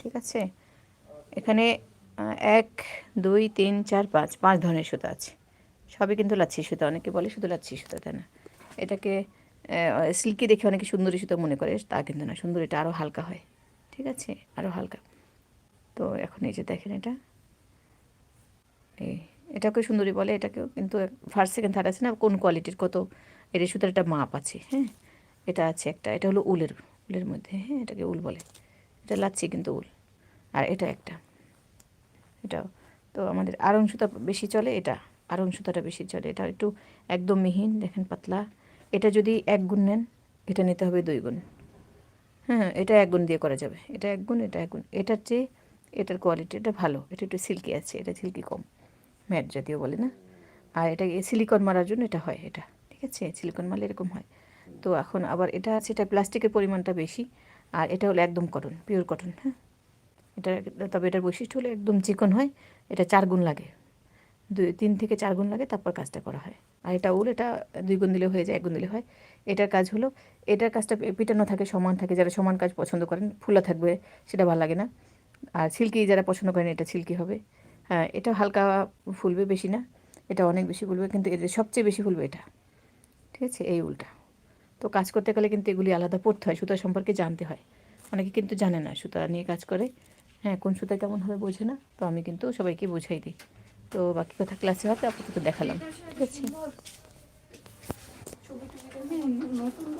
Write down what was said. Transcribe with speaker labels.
Speaker 1: ঠিক আছে? এখানে এক, দুই, তিন, চার, পাঁচ পাঁচ ধরনের সুতা আছে। সবই কিন্তু লাচ্ছি সুতা, অনেকে বলে শুধু লাচ্ছি সুতা, তাই না? এটাকে সিল্কি দেখে অনেকে সুন্দরী সুতা মনে করে, তা কিন্তু না সুন্দর এটা আরও হালকা হয়। ঠিক আছে? আরও হালকা। তো এখন এই যে দেখেন এটা। এই এটাকে সুন্দরী বলে, এটাকেও কিন্তু ফার্স্ট সেকেন্ড থার্ড আছে না? কোন কোয়ালিটির কত, এর সুতার একটা মাপ আছে হ্যাঁ? এটা আছে একটা, এটা হলো উলের উলের মধ্যে হ্যাঁ? এটাকে উল বলে। এটা লাচ্ছি কিন্তু উল। আর এটা একটা। এটাও। তো আমাদের আরং সুতা বেশি চলে, এটা। আরং সুতাটা বেশি চলে। এটা একটু একদম মিহিন, দেখেন পাতলা। এটা যদি এক গুণ নেন, এটা নিতে হবে দুই গুণ। হ্যাঁ এটা এক গুণ দিয়ে করা যাবে। এটা এক গুণ, এটা এক গুণ। এটার চেয়ে এটার কোয়ালিটি এটা ভালো। এটা একটু সিল্কি আছে, এটা সিল্কি কম। ম্যাট জাতীয় বলে, না? আর এটা সিলিকন মারার জন্য এটা হয়, এটা। ঠিক আছে? সিলিকন মারলে এরকম হয়। তো এখন আবার এটা এটা প্লাস্টিকের পরিমাণটা বেশি। আর এটা হলো একদম কটন পিওর কটন হ্যাঁ। এটা তবে এটার বৈশিষ্ট্য হলো একদম চিকন হয়, এটা চার গুণ লাগে। দুই, তিন থেকে চার গুণ লাগে, তারপর কাজটা করা হয়। আর এটা উল, এটা দুই গুণ দিলে হয়ে যায়, এক গুণ দিলে হয়। এটার কাজ হলো, এটার কাজটা পিটানো থাকে, সমান থাকে, যারা সমান কাজ পছন্দ করেন, ফুলা থাকবে, সেটা ভালো লাগে না। আর সিল্কি যারা পছন্দ করেন, এটা সিল্কি হবে। হ্যাঁ এটা হালকা ফুলবে বেশি না, এটা অনেক বেশি ফুলবে, কিন্তু এদের সবচেয়ে বেশি ফুলবে এটা। ঠিক আছে, এই উলটা। তো কাজ করতে গেলে কিন্তু এগুলি আলাদা পড়তে হয়, সুতা সম্পর্কে জানতে হয়। অনেকে কিন্তু জানে না সুতা নিয়ে কাজ করে। হ্যাঁ কোন সুতা কেমনভাবে বোঝে না, তো আমি কিন্তু সবাইকে বোঝাই দিই। তো বাকি কথা ক্লাসে হবে, আপাতত দেখালাম। ঠিক আছে।